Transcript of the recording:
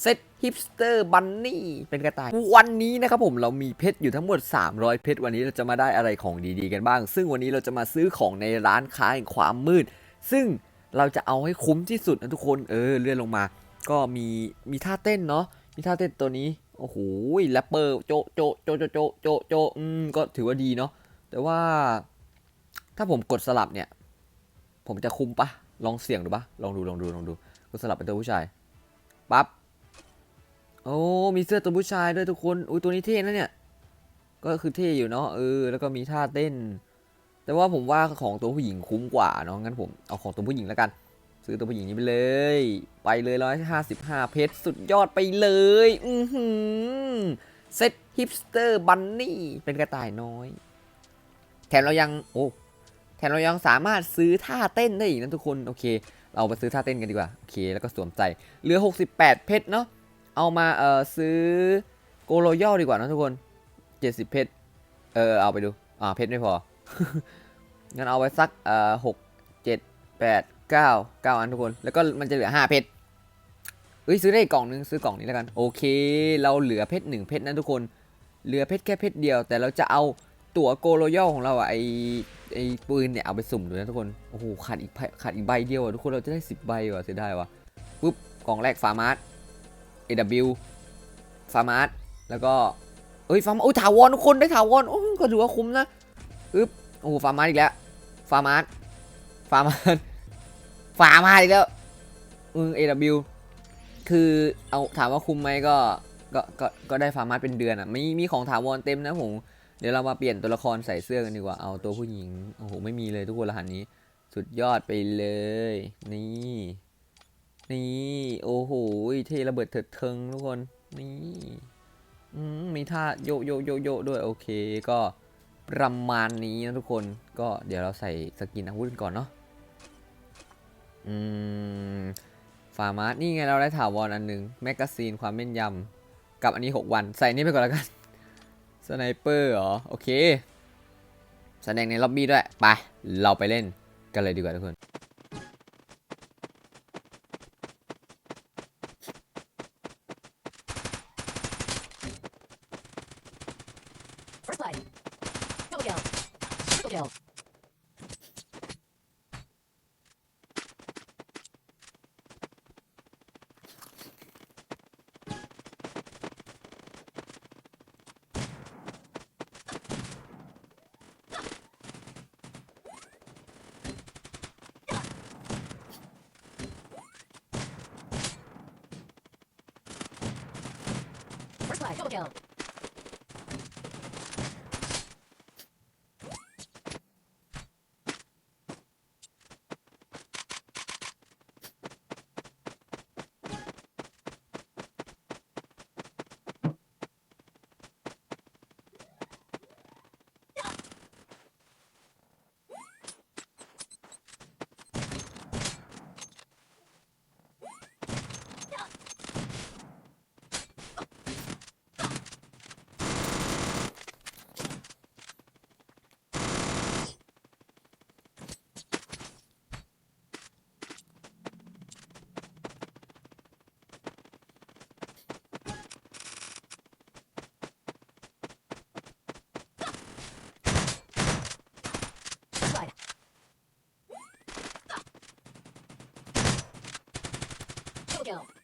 เซตฮิปสเตอร์บันนี่เป็นกระต่าย วันนี้นะครับผมเรามีเพชรอยู่ทั้งหมด 300 เพชรวันนี้เราจะมาได้อะไรของดีๆกันบ้าง ซึ่งวันนี้เราจะมาซื้อของในร้านค้าแห่งความมืด ซึ่งเราจะเอาให้คุ้มที่สุดนะทุกคนเออเลื่อนลงมา ก็มีมีท่าเต้นเนาะมีท่าเต้นตัวนี้โอ้โหแรปเปอร์โจโจโจโจโจโจโจอืมก็ถือว่าดีเนาะแต่ว่า ถ้าผมกดสลับเนี่ย ผมจะคุ้มปะลองเสี่ยงดูปะลองดูลองดูลองดู กดสลับเป็นตัวผู้ชายปั๊บโอ้มีเสื้อตัวผู้ชายด้วยทุกคนอุ้ยตัวนี้เท่นะเนี่ยก็คือเท่อยู่เนาะเออแล้วก็มีท่าเต้น แต่ว่าผมว่าของตัวผู้หญิงคุ้มกว่าเนาะงั้นผมเอาของตัวผู้หญิงแล้วกัน ซื้อตัวผู้หญิงนี้ไปเลย ไปเลยร้อยห้าสิบห้าเพชรสุดยอดไปเลยอือหือเซ็ตฮิปสเตอร์บันนี่เป็นกระต่ายน้อย แถมเรายังโอ้แถมเรายังสามารถซื้อท่าเต้นได้อีกนะทุกคนโอเค เราไปซื้อท่าเต้นกันดีกว่า โอเค แล้วก็สวมใจเหลือ 68 เพชรเนาะ เอามาเอ่อซื้อโกโรย่อดีกว่านะทุกคน 70 เพชร เออเอาไปดู อ่า เพชรไม่พอ งั้นเอาไว้สักเอ่อหกเจ็ดแปดเก้าเก้าอันทุกคน แล้วก็มันจะเหลือห้าเพชรเอ้ยซื้อได้กกล่องนึงซื้อกล่องนี้แล้วกัน โอเค เราเหลือเพชรหนึ่งเพชรนะทุกคน เหลือเพชรแค่เพชรเดียว แต่เราจะเอาตั๋วโกโรย่อของเราอะไอ ไอปืนเนี่ยเอาไปสุ่มดูนะทุกคน โอ้โหขาดอีกขาดอีกใบเดียวอะทุกคนเราจะได้สิบใบว่ะเสียดายว่ะปุ๊บกล่องแรกฟาร์มาร์ AW ฟาร์มาร์แล้วก็เอ้ยฟาร์มโอ้ยถาวรทุกคนได้ถาวรโอ้ก็ถือว่าคุ้มนะปึ๊บโอ้โหฟาร์มาร์อีกแล้วฟาร์มาร์ฟาร์มาร์ฟาร์มาร์อีกแล้วอืม AW คือเอาถามว่าคุ้มไหมก็ก็ก็ก็ได้ฟาร์มาร์เป็นเดือนอะมีมีของถาวรเต็มนะผม เดี๋ยวเรามาเปลี่ยนตัวละครใส่เสื้อกันดีกว่า เอาตัวผู้หญิง โอ้โห ไม่มีเลยทุกคนรหัสนี้ สุดยอดไปเลย นี่ นี่ โอ้โห เทระเบิดเถิดเทิงทุกคน นี่อืมมีท่าโยโยโยโยด้วย โอเค ก็ประมาณนี้นะทุกคน ก็เดี๋ยวเราใส่สกินอาวุธก่อนเนาะ อืมฟาร์มาสนี่ไงเราได้ถาวรอันหนึ่งแมกกาซีนความแม่นยำ กับอันนี้ 6 วัน ใส่นี่ไปก่อนแล้วกัน ไนเปอร์เหรอ โอเคแสดงในล็อบบี้ด้วย ไป เราไปเล่นกันเลยดีกว่าทุกคน First blood. Double kill. Triple kill. 京 dope.